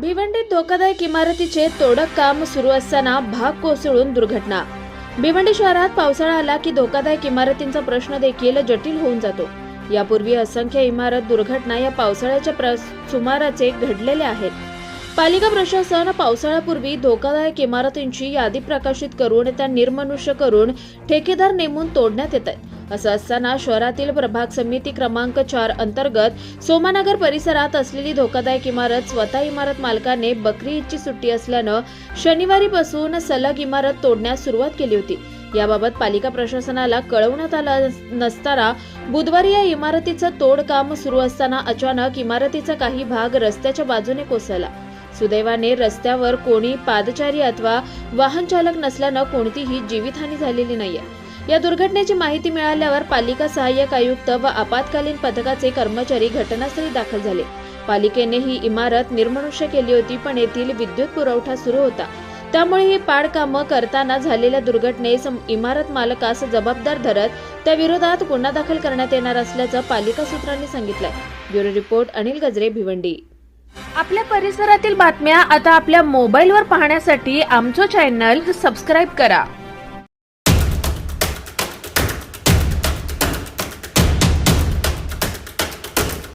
भिवंडीत धोकादायक इमारतीचे तोडक काम सुरू असताना भाग कोसळून दुर्घटना. भिवंडी शहरात पावसाळा आला की धोकादायक इमारतींचा प्रश्न देखील जटिल होऊन जातो. यापूर्वी असंख्य इमारत दुर्घटना या पावसाळ्याच्या प्र सुमाराचे घडलेल्या आहेत. पालिका प्रशासन पावसाळ्यापूर्वी धोकादायक इमारतींची यादी प्रकाशित करून त्या निर्मनुष्य करून ठेकेदार नेमून तोडण्यात येत आहेत. असं असताना शहरातील प्रभाग समिती क्रमांक चार अंतर्गत सोमानगर परिसरात असलेली धोकादायक इमारत स्वतः इमारत मालकाने बकरी ईदची सुट्टी असल्यानं शनिवारीपासून सलग इमारत तोडण्यास सुरुवात केली होती. याबाबत पालिका प्रशासनाला कळवण्यात आलं नसताना बुधवारी या इमारतीचं तोडकाम सुरू असताना अचानक इमारतीचा काही भाग रस्त्याच्या बाजूने कोसळला. सुदैवाने रस्त्यावर कोणी पादचारी अथवा वाहन चालक नसल्यानं कोणतीही जीवितहानी झालेली नाहीये. या दुर्घटनेची माहिती मिळाल्यावर पालिका सहाय्यक आयुक्त व आपत्कालीन पथकाचे कर्मचारी घटनास्थळी दाखल झाले. पालिकेने ही इमारत निर्मनुष्य केली होती पण येथील विद्युत पुरवठा सुरू होता. त्यामुळे ही पाडकामं करताना झालेल्या दुर्घटनेस इमारत मालकास जबाबदार धरत त्या विरोधात गुन्हा दाखल करण्यात येणार असल्याचं पालिका सूत्रांनी सांगितलंय. ब्युरो रिपोर्ट अनिल गजरे भिवंडी. आपल्या परिसरातील बातम्या आता आपल्या मोबाईलवर पाहण्यासाठी आमचं चॅनल सबस्क्राईब करा.